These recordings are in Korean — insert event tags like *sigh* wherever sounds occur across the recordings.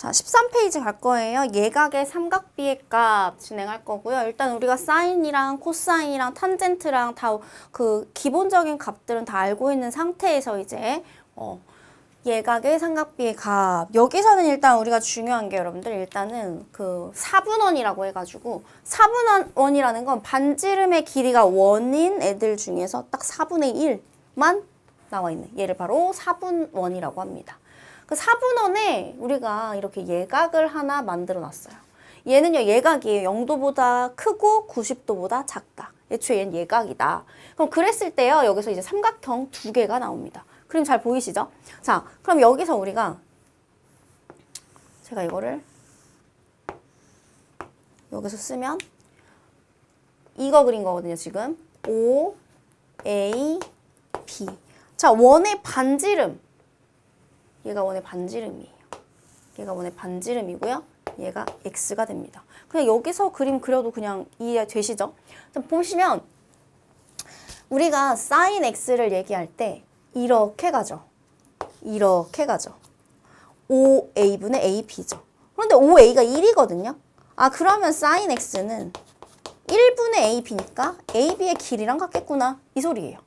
자, 13페이지 갈 거예요. 예각의 삼각비의 값 진행할 거고요. 일단 우리가 사인이랑 코사인이랑 탄젠트랑 다 그 기본적인 값들은 다 알고 있는 상태에서 이제 어, 예각의 삼각비의 값. 여기서는 일단 우리가 중요한 게 여러분들 일단은 그 사분원이라고 해가지고 사분원이라는 건 반지름의 길이가 원인 애들 중에서 딱 4분의 1만 나와 있는 얘를 바로 사분원이라고 합니다. 그 사분원에 우리가 이렇게 예각을 하나 만들어 놨어요. 얘는요, 예각이에요. 0도보다 크고 90도보다 작다. 애초에 얘는 예각이다. 그럼 그랬을 때요, 여기서 이제 삼각형 두 개가 나옵니다. 그림 잘 보이시죠? 자, 그럼 여기서 우리가 제가 이거를 여기서 쓰면 이거 그린 거거든요, 지금. O, A, B. 자, 원의 반지름. 얘가 원의 반지름이에요. 얘가 원의 반지름이고요. 얘가 x가 됩니다. 그냥 여기서 그림 그려도 그냥 이해되시죠? 자, 보시면 우리가 sin x를 얘기할 때 이렇게 가죠. 이렇게 가죠. 5a분의 ap죠. 그런데 5a가 1이거든요. 아 그러면 sin x는 1분의 ap니까 ab의 길이랑 같겠구나 이 소리예요.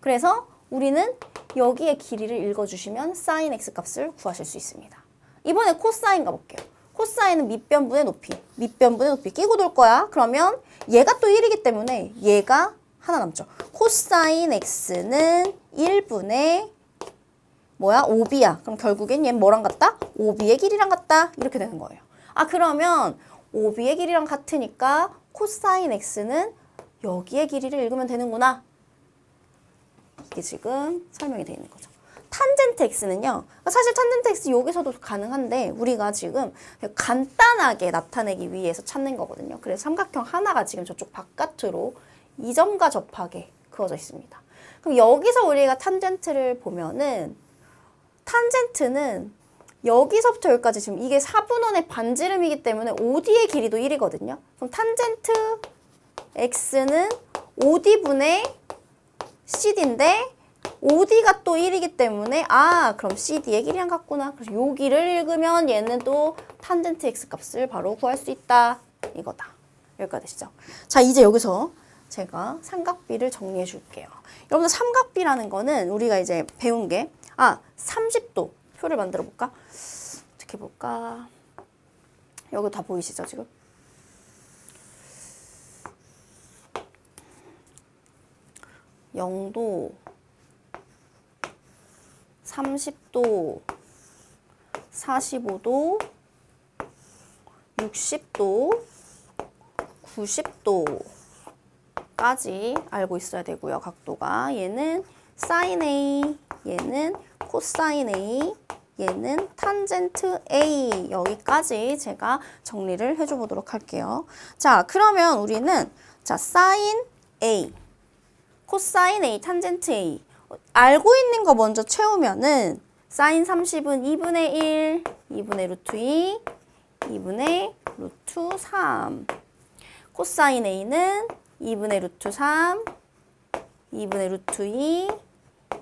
그래서 우리는 여기에 길이를 읽어주시면 sin x 값을 구하실 수 있습니다. 이번에 코사인 가볼게요. 코사인은 밑변분의 높이, 밑변분의 높이 끼고 돌 거야. 그러면 얘가 또 1이기 때문에 얘가 하나 남죠. 코사인 x는 1분의 뭐야? 5b야. 그럼 결국엔 얘는 뭐랑 같다? 5b의 길이랑 같다. 이렇게 되는 거예요. 아 그러면 5b의 길이랑 같으니까 코사인 x는 여기의 길이를 읽으면 되는구나. 이게 지금 설명이 되어 있는 거죠. 탄젠트 x는요. 사실 탄젠트 x 여기서도 가능한데 우리가 지금 간단하게 나타내기 위해서 찾는 거거든요. 그래서 삼각형 하나가 지금 저쪽 바깥으로 이 점과 접하게 그어져 있습니다. 그럼 여기서 우리가 탄젠트를 보면은 탄젠트는 여기서부터 여기까지 지금 이게 4분원의 반지름이기 때문에 OD의 길이도 1이거든요. 그럼 탄젠트 x는 OD분의 CD인데 OD가 또 1이기 때문에 아 그럼 CD의 길이랑 같구나. 그래서 여기를 읽으면 얘는 또 탄젠트 x 값을 바로 구할 수 있다. 이거다. 여기까지 되시죠? 자 이제 여기서 제가 삼각비를 정리해 줄게요. 여러분들 삼각비라는 거는 우리가 이제 배운 게 아 30도 표를 만들어 볼까? 어떻게 볼까? 여기 다 보이시죠 지금? 영도 30도, 45도, 60도, 90도까지 알고 있어야 되고요. 각도가 얘는 sin A, 얘는 코사인 A, 얘는 탄젠트 A 여기까지 제가 정리를 해줘 보도록 할게요. 자, 그러면 우리는 자 sin A, 코사인 A, 탄젠트 A 알고 있는 거 먼저 채우면은 사인 30은 2분의 1, 2분의 루트 2, 2분의 루트 3. 코사인 A는 2분의 루트 3, 2분의 루트 2,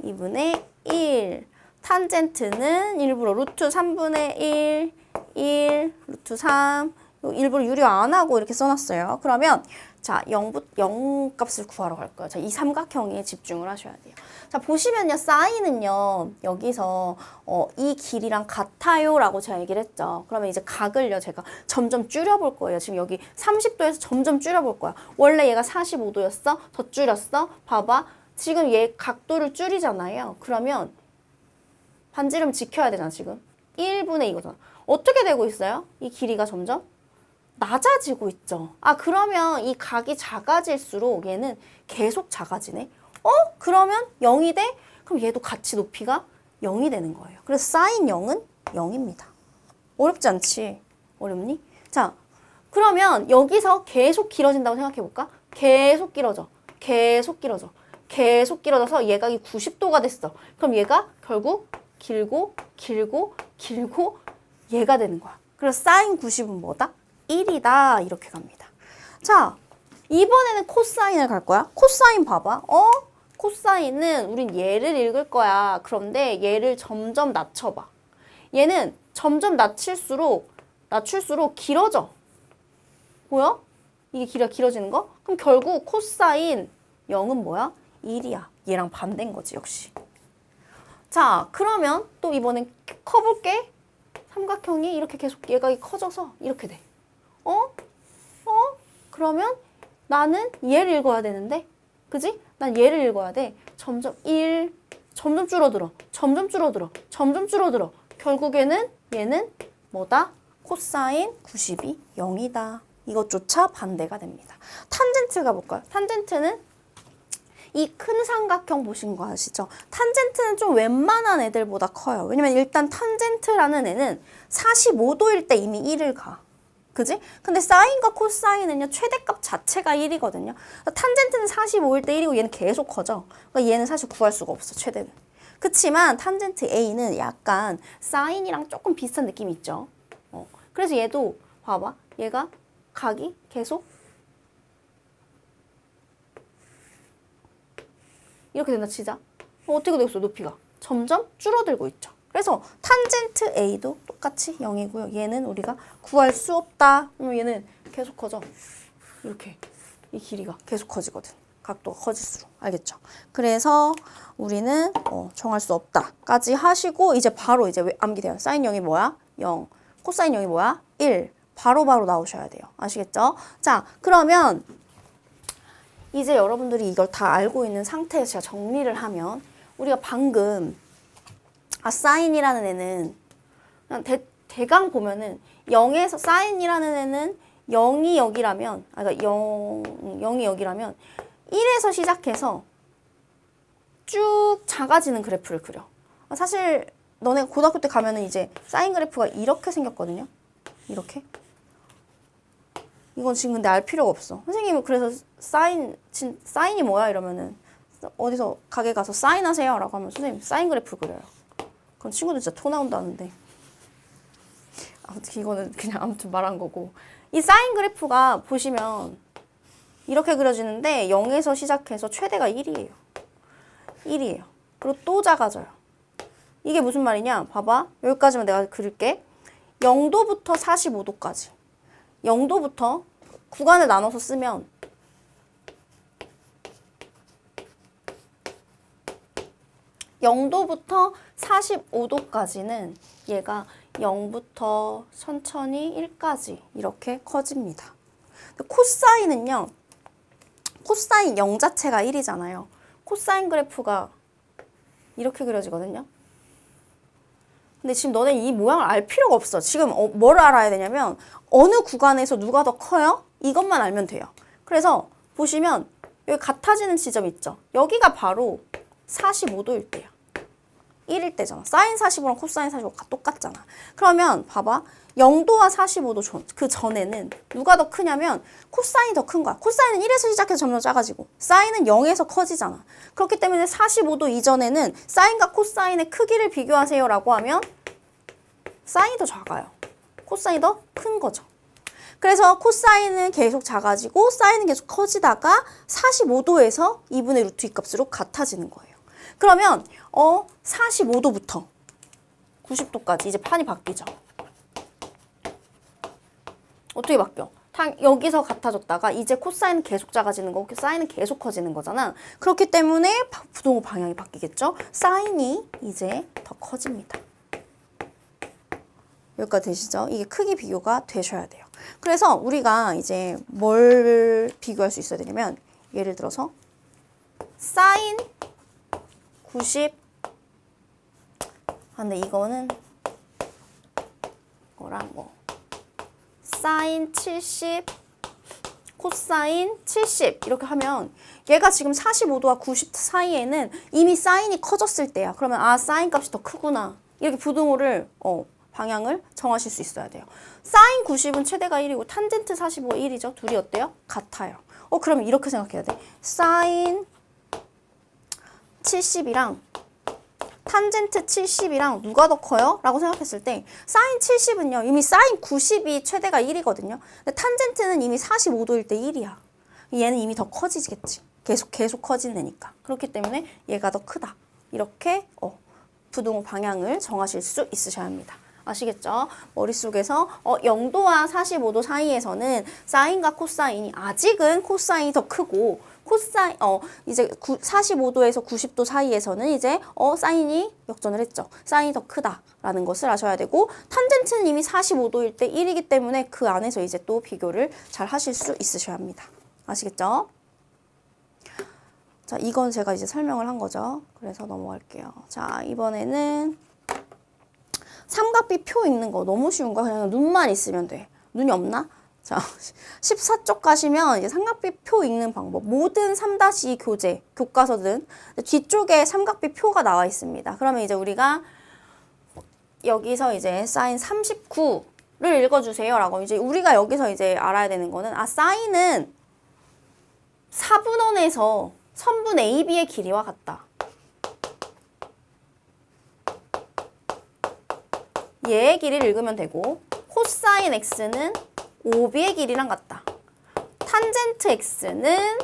2분의 1. 탄젠트는 일부러 루트 3분의 1, 1, 루트 3. 일부러 유료 안 하고 이렇게 써놨어요. 그러면 자, 0부, 0 값을 구하러 갈 거예요. 자, 이 삼각형에 집중을 하셔야 돼요. 자, 보시면요, 사인은요, 여기서, 어, 이 길이랑 같아요. 라고 제가 얘기를 했죠. 그러면 이제 각을요, 제가 점점 줄여볼 거예요. 지금 여기 30도에서 점점 줄여볼 거야. 원래 얘가 45도였어? 더 줄였어? 봐봐. 지금 얘 각도를 줄이잖아요. 그러면 반지름 지켜야 되잖아, 지금. 1분의 이거잖아. 어떻게 되고 있어요? 이 길이가 점점? 낮아지고 있죠. 아, 그러면 이 각이 작아질수록 얘는 계속 작아지네. 어? 그러면 0이 돼? 그럼 얘도 같이 높이가 0이 되는 거예요. 그래서 사인 0은 0입니다. 어렵지 않지? 어렵니? 자, 그러면 여기서 계속 길어진다고 생각해 볼까? 계속 길어져. 계속 길어져. 계속 길어져서 예각이 90도가 됐어. 그럼 얘가 결국 길고 길고 길고 얘가 되는 거야. 그래서 사인 90은 뭐다? 1이다. 이렇게 갑니다. 자, 이번에는 코사인을 갈 거야. 코사인 봐봐. 어? 코사인은 우린 얘를 읽을 거야. 그런데 얘를 점점 낮춰봐. 얘는 점점 낮출수록 낮출수록 길어져. 보여? 이게 길어 길어지는 거? 그럼 결국 코사인 0은 뭐야? 1이야. 얘랑 반대인 거지, 역시. 자, 그러면 또 이번엔 커볼게. 삼각형이 이렇게 계속 얘가 커져서 이렇게 돼. 어? 어? 그러면 나는 얘를 읽어야 되는데, 그지? 난 얘를 읽어야 돼. 점점 1, 점점 줄어들어. 점점 줄어들어. 점점 줄어들어. 결국에는 얘는 뭐다? 코사인 90이 0이다. 이것조차 반대가 됩니다. 탄젠트 가볼까요? 탄젠트는 이 큰 삼각형 보신 거 아시죠? 탄젠트는 좀 웬만한 애들보다 커요. 왜냐면 일단 탄젠트라는 애는 45도일 때 이미 1을 가. 그지? 근데 사인과 코사인은요, 최대값 자체가 1이거든요. 탄젠트는 45일 때 1이고 얘는 계속 커져. 그러니까 얘는 사실 구할 수가 없어, 최대는. 그치만 탄젠트 A는 약간 사인이랑 조금 비슷한 느낌이 있죠. 어. 그래서 얘도 봐봐. 얘가 각이 계속 이렇게 된다 치자. 어, 어떻게 되겠어, 높이가? 점점 줄어들고 있죠. 그래서 탄젠트 A도 똑같이 0이고요. 얘는 우리가 구할 수 없다. 그러면 얘는 계속 커져. 이렇게 이 길이가 계속 커지거든. 각도가 커질수록 알겠죠? 그래서 우리는 어, 정할 수 없다까지 하시고 이제 바로 이제 왜 암기 돼요. 사인 0이 뭐야? 0. 코사인 0이 뭐야? 1. 바로바로 바로 나오셔야 돼요. 아시겠죠? 자, 그러면 이제 여러분들이 이걸 다 알고 있는 상태에서 제가 정리를 하면 우리가 방금 아 사인이라는 애는 그냥 대, 대강 보면은 0에서 사인이라는 애는 0이 여기라면 아 그러니까 0, 0이 여기라면 1에서 시작해서 쭉 작아지는 그래프를 그려. 아, 사실 너네 고등학교 때 가면은 이제 사인 그래프가 이렇게 생겼거든요. 이렇게. 이건 지금 근데 알 필요가 없어. 선생님이 그래서 사인, 진, 사인이 뭐야? 이러면은 어디서 가게 가서 사인하세요. 라고 하면 선생님 사인 그래프 그려요. 그럼 친구들 진짜 토 나온다는데. 아무튼 이거는 그냥 아무튼 말한 거고. 이 사인 그래프가 보시면 이렇게 그려지는데 0에서 시작해서 최대가 1이에요. 1이에요. 그리고 또 작아져요. 이게 무슨 말이냐? 봐봐. 여기까지만 내가 그릴게. 0도부터 45도까지. 0도부터 구간을 나눠서 쓰면 0도부터 45도까지는 얘가 0부터 천천히 1까지 이렇게 커집니다. 코사인은요. 코사인 0 자체가 1이잖아요. 코사인 그래프가 이렇게 그려지거든요. 근데 지금 너네 이 모양을 알 필요가 없어. 지금 어, 뭘 알아야 되냐면 어느 구간에서 누가 더 커요? 이것만 알면 돼요. 그래서 보시면 여기 같아지는 지점 있죠? 여기가 바로 45도일 때야. 1일 때잖아. 사인 45랑 코사인 45가 똑같잖아. 그러면 봐봐. 0도와 45도 전, 그 전에는 누가 더 크냐면 코사인이 더 큰 거야. 코사인은 1에서 시작해서 점점 작아지고 사인은 0에서 커지잖아. 그렇기 때문에 45도 이전에는 사인과 코사인의 크기를 비교하세요 라고 하면 사인이 더 작아요. 코사인이 더 큰 거죠. 그래서 코사인은 계속 작아지고 사인은 계속 커지다가 45도에서 2분의 루트 2 값으로 같아지는 거예요. 그러면 어 45도부터 90도까지 이제 판이 바뀌죠. 어떻게 바뀌어? 당, 여기서 같아졌다가 이제 코사인은 계속 작아지는 거고 사인은 계속 커지는 거잖아. 그렇기 때문에 바- 부동호 방향이 바뀌겠죠. 사인이 이제 더 커집니다. 여기까지 되시죠? 이게 크기 비교가 되셔야 돼요. 그래서 우리가 이제 뭘 비교할 수 있어야 되냐면 예를 들어서 사인 90 아, 근데 이거는 거랑 뭐 사인 70 코사인 70 이렇게 하면 얘가 지금 45도와 90 사이에는 이미 사인이 커졌을 때야. 그러면 아 사인 값이 더 크구나. 이렇게 부등호를 어, 방향을 정하실 수 있어야 돼요. 사인 90은 최대가 1이고 탄젠트 45가 1이죠. 둘이 어때요? 같아요. 어 그러면 이렇게 생각해야 돼. 사인 70이랑 탄젠트 70이랑 누가 더 커요? 라고 생각했을 때 사인 70은요. 이미 사인 90이 최대가 1이거든요. 근데 탄젠트는 이미 45도일 때 1이야. 얘는 이미 더 커지겠지. 계속 계속 커지는 애니까. 그렇기 때문에 얘가 더 크다. 이렇게 어, 부동 방향을 정하실 수 있으셔야 합니다. 아시겠죠? 머릿속에서 어, 0도와 45도 사이에서는 사인과 코사인이 아직은 코사인이 더 크고 코사인 어 이제 45도에서 90도 사이에서는 이제 어 사인이 역전을 했죠. 사인이 더 크다라는 것을 아셔야 되고 탄젠트는 이미 45도일 때 1이기 때문에 그 안에서 이제 또 비교를 잘 하실 수 있으셔야 합니다. 아시겠죠? 자, 이건 제가 이제 설명을 한 거죠. 그래서 넘어갈게요. 자, 이번에는 삼각비 표 읽는 거 너무 쉬운 거 그냥 눈만 있으면 돼. 눈이 없나? 자, *laughs* 14쪽 가시면 삼각비 표 읽는 방법. 모든 3-2 교재, 교과서든 뒤쪽에 삼각비 표가 나와 있습니다. 그러면 이제 우리가 여기서 이제 사인 39를 읽어주세요 라고 이제 우리가 여기서 이제 알아야 되는 거는 아 사인은 4분원에서 선분 AB의 길이와 같다. 얘의 길이를 읽으면 되고 코사인 X는 OB의 길이랑 같다. 탄젠트 X는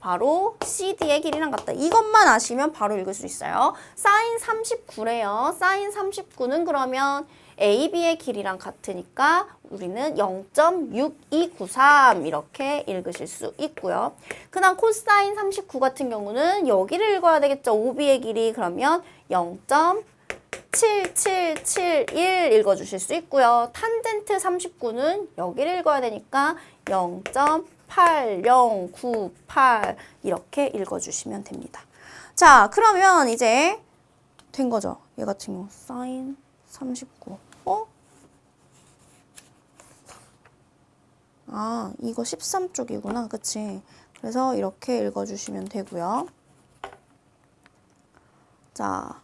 바로 CD의 길이랑 같다. 이것만 아시면 바로 읽을 수 있어요. 사인 39래요. 사인 39는 그러면 AB의 길이랑 같으니까 우리는 0.6293 이렇게 읽으실 수 있고요. 그다음 코사인 39 같은 경우는 여기를 읽어야 되겠죠. OB의 길이 그러면 0. 7771 읽어주실 수 있고요. 탄젠트 39는 여기를 읽어야 되니까 0.8098 이렇게 읽어주시면 됩니다. 자, 그러면 이제 된 거죠. 얘 같은 경우 사인 39. 어? 아, 이거 13쪽이구나. 그치? 그래서 이렇게 읽어주시면 되고요. 자,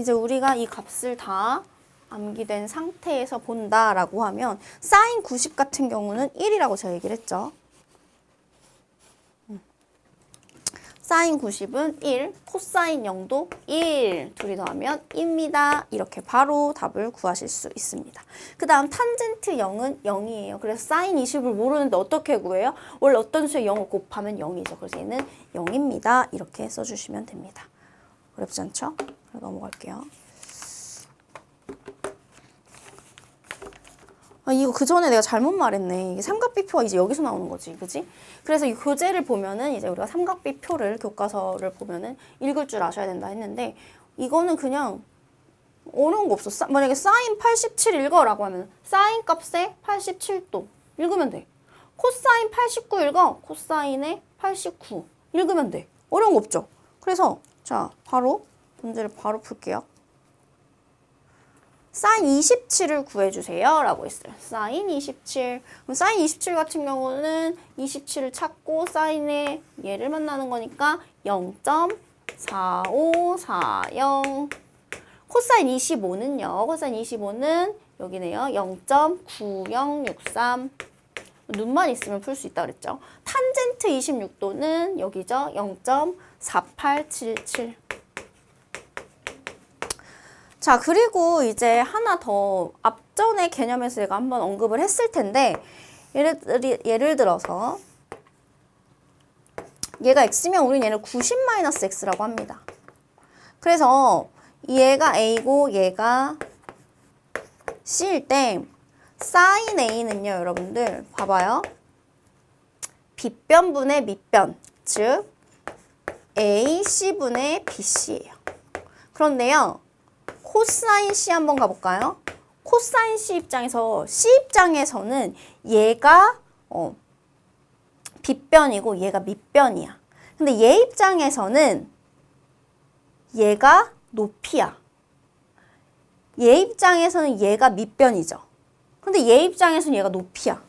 이제 우리가 이 값을 다 암기된 상태에서 본다라고 하면 사인 90 같은 경우는 1이라고 제가 얘기를 했죠. 음. 사인 90은 1, 코사인 0도 1, 둘이 더하면 2입니다. 이렇게 바로 답을 구하실 수 있습니다. 그 다음 탄젠트 0은 0이에요. 그래서 사인 20을 모르는데 어떻게 구해요? 원래 어떤 수에 0을 곱하면 0이죠. 그래서 얘는 0입니다. 이렇게 써주시면 됩니다. 어렵지 않죠? 넘어갈게요. 아, 이거 그 전에 내가 잘못 말했네. 이게 삼각비표가 이제 여기서 나오는 거지, 그지? 그래서 이 교재를 보면은 이제 우리가 삼각비표를 교과서를 보면은 읽을 줄 아셔야 된다 했는데 이거는 그냥 어려운 거 없어. 사, 만약에 사인 87 읽어라고 하면 사인 값에 87도 읽으면 돼. 코사인 89 읽어. 코사인에 89 읽으면 돼. 어려운 거 없죠? 그래서 자, 바로 문제를 바로 풀게요. 사인 27을 구해주세요. 라고 했어요. 사인 27. 그럼 사인 27 같은 경우는 27을 찾고 사인의 얘를 만나는 거니까 0.4540. 코사인 25는요. 코사인 25는 여기네요. 0.9063. 눈만 있으면 풀 수 있다 그랬죠. 탄젠트 26도는 여기죠. 0.4877. 자, 그리고 이제 하나 더 앞전의 개념에서 제가 한번 언급을 했을 텐데 예를, 예를 들어서 얘가 x면 우리는 얘를 90-x라고 합니다. 그래서 얘가 a고 얘가 c일 때 사인 a는요, 여러분들 봐봐요. 빗변분의 밑변, 즉 ac분의 bc예요. 그런데요. 코사인 C 한번 가볼까요? 코사인 C 입장에서 C 입장에서는 얘가 어, 빗변이고 얘가 밑변이야. 근데 얘 입장에서는 얘가 높이야. 얘 입장에서는 얘가 밑변이죠. 근데 얘 입장에서는 얘가 높이야.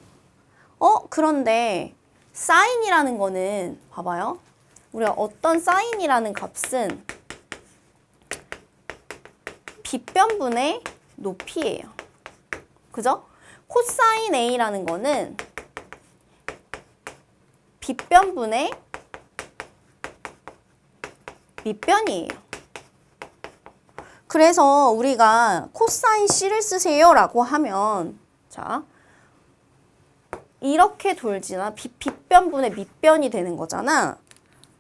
어? 그런데 사인이라는 거는 봐봐요. 우리가 어떤 사인이라는 값은 빗변분의 높이예요. 그죠? 코사인 A라는 거는 빗변분의 밑변이에요. 그래서 우리가 코사인 C를 쓰세요 라고 하면 자 이렇게 돌지나 빗, 빗변분의 밑변이 되는 거잖아.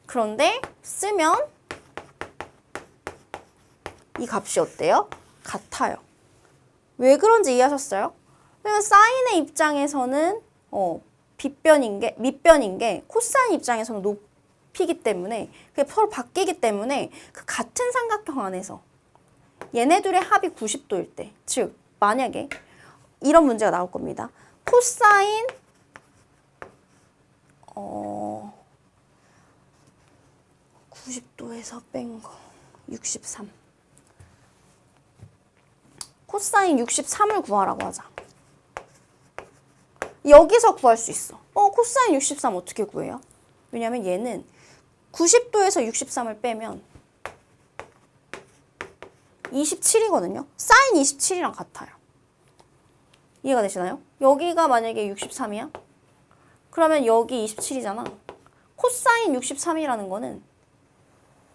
그런데 쓰면 이 값이 어때요? 같아요. 왜 그런지 이해하셨어요? 왜냐면 사인의 입장에서는 어, 빗변인 게 밑변인 게 코사인 입장에서는 높이기 때문에 그게 서로 바뀌기 때문에 그 같은 삼각형 안에서 얘네들의 합이 90도일 때, 즉 만약에 이런 문제가 나올 겁니다. 코사인 어 90도에서 뺀 거 63. 코사인 63을 구하라고 하자. 여기서 구할 수 있어. 어, 코사인 63 어떻게 구해요? 왜냐면 얘는 90도에서 63을 빼면 27이거든요. 사인 27이랑 같아요. 이해가 되시나요? 여기가 만약에 63이야? 그러면 여기 27이잖아. 코사인 63이라는 거는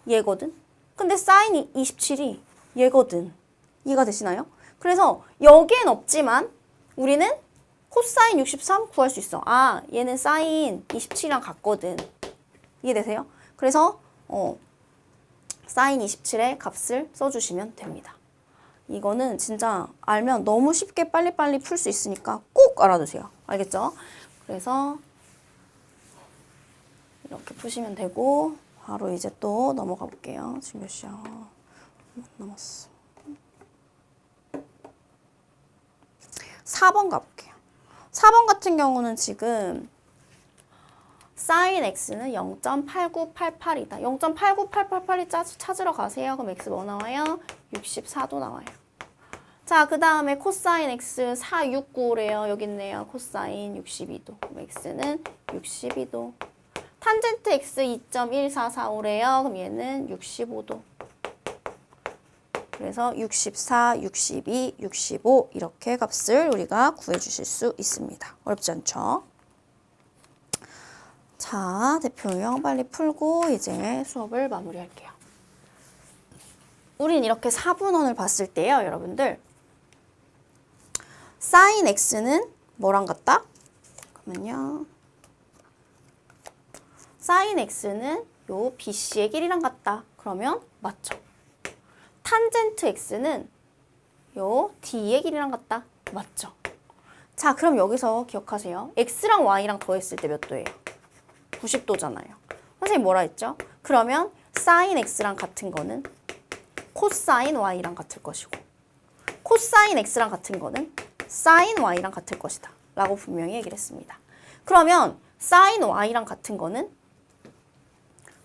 얘거든. 근데 사인 27이 얘거든. 이해가 되시나요? 그래서 여기엔 없지만 우리는 코사인 63 구할 수 있어. 아, 얘는 사인 27이랑 같거든. 이해되세요? 그래서 어, 사인 27의 값을 써주시면 됩니다. 이거는 진짜 알면 너무 쉽게 빨리빨리 풀 수 있으니까 꼭 알아두세요. 알겠죠? 그래서 이렇게 푸시면 되고 바로 이제 또 넘어가 볼게요. 지금 몇 시야? 못 남았어. 4번 가볼게요. 4번 같은 경우는 지금 sin x는 0.8988이다. 0.89888이 찾으러 가세요. 그럼 x 뭐 나와요? 64도 나와요. 자, 그 다음에 코사인 x 469래요. 여기 있네요. 코사인 62도. 그럼 x는 62도. 탄젠트 x 2.1445래요. 그럼 얘는 65도. 그래서 64, 62, 65 이렇게 값을 우리가 구해 주실 수 있습니다. 어렵지 않죠? 자, 대표 유형 빨리 풀고 이제 수업을 마무리할게요. 우린 이렇게 사분원을 봤을 때요, 여러분들. sin x는 뭐랑 같다? 그러면요. sin x는 요 BC의 길이랑 같다. 그러면 맞죠? 탄젠트 x는 요 d의 길이랑 같다. 맞죠? 자, 그럼 여기서 기억하세요. x랑 y랑 더했을 때 몇 도예요? 90도잖아요. 선생님 뭐라 했죠? 그러면 sin x랑 같은 거는 코사인 y랑 같을 것이고 코사인 x랑 같은 거는 sin y랑 같을 것이다. 라고 분명히 얘기를 했습니다. 그러면 sin y랑 같은 거는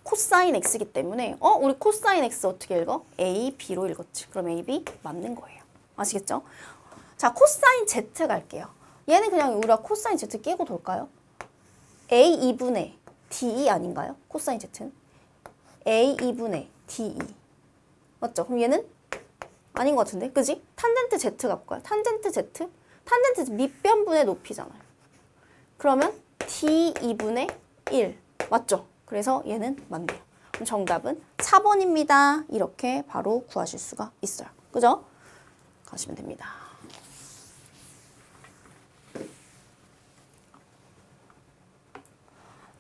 코사인 x이기 때문에 어 우리 코사인 x 어떻게 읽어? a, b로 읽었지. 그럼 a, b 맞는 거예요. 아시겠죠? 자 코사인 z 갈게요. 얘는 그냥 우리가 코사인 z 끼고 돌까요? a 2분의 de 아닌가요? 코사인 z는 a 2분의 de 맞죠? 그럼 얘는 아닌 것 같은데, 그지? 탄젠트 z가 볼까요? 탄젠트 z? 탄젠트 밑변분의 높이잖아요. 그러면 d 2분의 1 맞죠? 그래서 얘는 맞네요. 그럼 정답은 4번입니다. 이렇게 바로 구하실 수가 있어요. 그죠? 가시면 됩니다.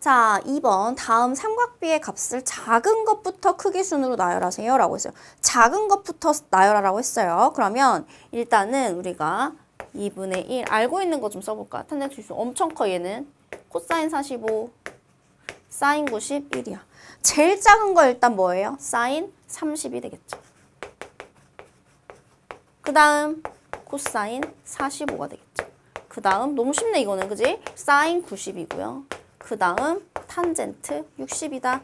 자, 2번 다음 삼각비의 값을 작은 것부터 크기 순으로 나열하세요 라고 했어요. 작은 것부터 나열하라고 했어요. 그러면 일단은 우리가 2분의 1 알고 있는 거 좀 써볼까? 탄젠트 지수 엄청 커 얘는 코사인 45 사인 91이야. 제일 작은 거 일단 뭐예요? 사인 30이 되겠죠. 그 다음 코사인 45가 되겠죠. 그 다음 너무 쉽네 이거는 그지? 사인 90이고요. 그 다음 탄젠트 60이다.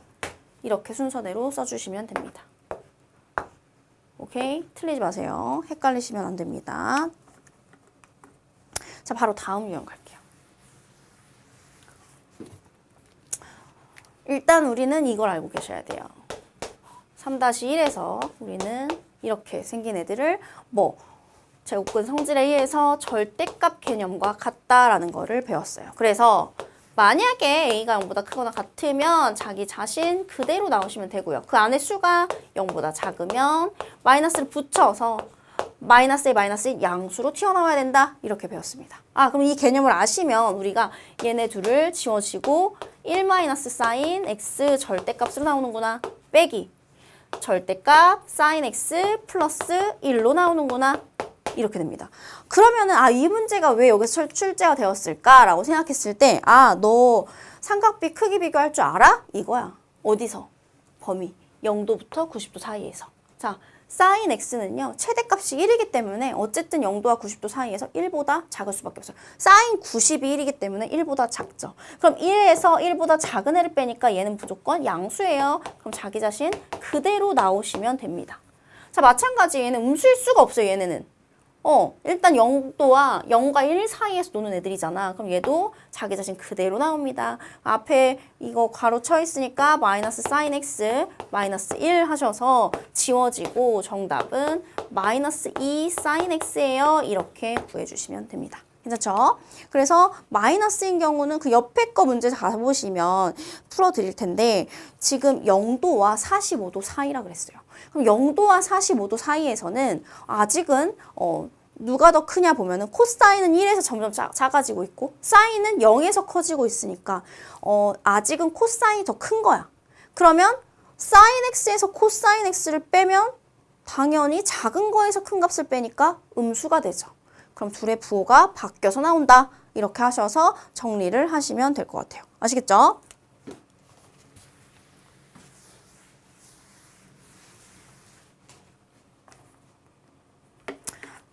이렇게 순서대로 써주시면 됩니다. 오케이? 틀리지 마세요. 헷갈리시면 안 됩니다. 자, 바로 다음 유형 갈게요. 일단 우리는 이걸 알고 계셔야 돼요. 3-1에서 우리는 이렇게 생긴 애들을 뭐 제곱근 성질에 의해서 절대값 개념과 같다라는 거를 배웠어요. 그래서 만약에 A가 0보다 크거나 같으면 자기 자신 그대로 나오시면 되고요. 그 안에 수가 0보다 작으면 마이너스를 붙여서 마이너스 1, 마이너스 1 양수로 튀어나와야 된다. 이렇게 배웠습니다. 아, 그럼 이 개념을 아시면 우리가 얘네 둘을 지워지고 1 마이너스 사인 x 절대값으로 나오는구나. 빼기 절대값 sin x 플러스 1로 나오는구나. 이렇게 됩니다. 그러면은 아 이 문제가 왜 여기서 출- 출제가 되었을까라고 생각했을 때 아 너 삼각비 크기 비교할 줄 알아? 이거야. 어디서? 범위 0도부터 90도 사이에서. 자, sin x는요. 최대값이 1이기 때문에 어쨌든 0도와 90도 사이에서 1보다 작을 수밖에 없어요. sin 90이 1이기 때문에 1보다 작죠. 그럼 1에서 1보다 작은 애를 빼니까 얘는 무조건 양수예요. 그럼 자기 자신 그대로 나오시면 됩니다. 자, 마찬가지 얘는 음수일 수가 없어요. 얘네는. 어, 일단 0도와 0과 1 사이에서 노는 애들이잖아. 그럼 얘도 자기 자신 그대로 나옵니다. 앞에 이거 가로 쳐 있으니까 마이너스 sin x 마이너스 1 하셔서 지워지고 정답은 마이너스 2 sin x예요. 이렇게 구해주시면 됩니다. 괜찮죠? 그래서 마이너스인 경우는 그 옆에 거 문제 가보시면 풀어드릴 텐데 지금 0도와 45도 사이라 그랬어요. 그럼 0도와 45도 사이에서는 아직은 어, 누가 더 크냐 보면은 코사인은 1에서 점점 작, 작아지고 있고 사인은 0에서 커지고 있으니까 어, 아직은 코사인이 더 큰 거야. 그러면 사인 x에서 코사인 x를 빼면 당연히 작은 거에서 큰 값을 빼니까 음수가 되죠. 그럼 둘의 부호가 바뀌어서 나온다. 이렇게 하셔서 정리를 하시면 될 것 같아요. 아시겠죠?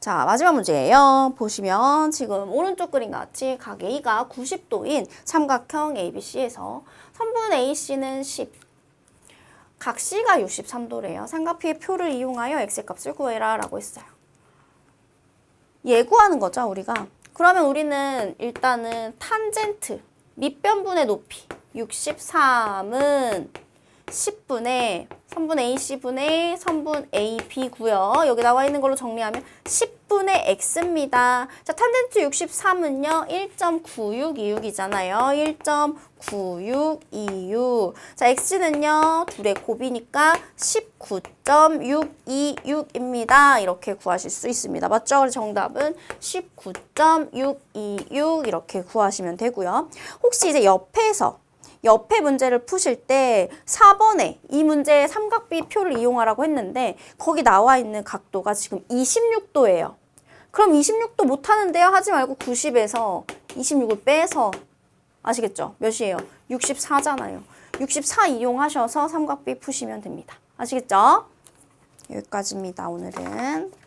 자, 마지막 문제예요. 보시면 지금 오른쪽 그림 같이 각 A가 90도인 삼각형 ABC에서 선분 AC는 10, 각 C가 63도래요. 삼각피의 표를 이용하여 X의 값을 구해라 라고 했어요. 예구하는 거죠, 우리가. 그러면 우리는 일단은 탄젠트, 밑변분의 높이 63은 10분의 선분 AC분의 선분 AB고요. 여기 나와 있는 걸로 정리하면 10분의 X입니다. 자, 탄젠트 63은요. 1.9626이잖아요. 1.9626. 자, X는요. 둘의 곱이니까 19.626입니다. 이렇게 구하실 수 있습니다. 맞죠? 그래서 정답은 19.626 이렇게 구하시면 되고요. 혹시 이제 옆에서 옆에 문제를 푸실 때 4번에 이 문제의 삼각비 표를 이용하라고 했는데 거기 나와 있는 각도가 지금 26도예요. 그럼 26도 못하는데요? 하지 말고 90에서 26을 빼서 아시겠죠? 몇이에요? 64잖아요. 64 이용하셔서 삼각비 푸시면 됩니다. 아시겠죠? 여기까지입니다. 오늘은.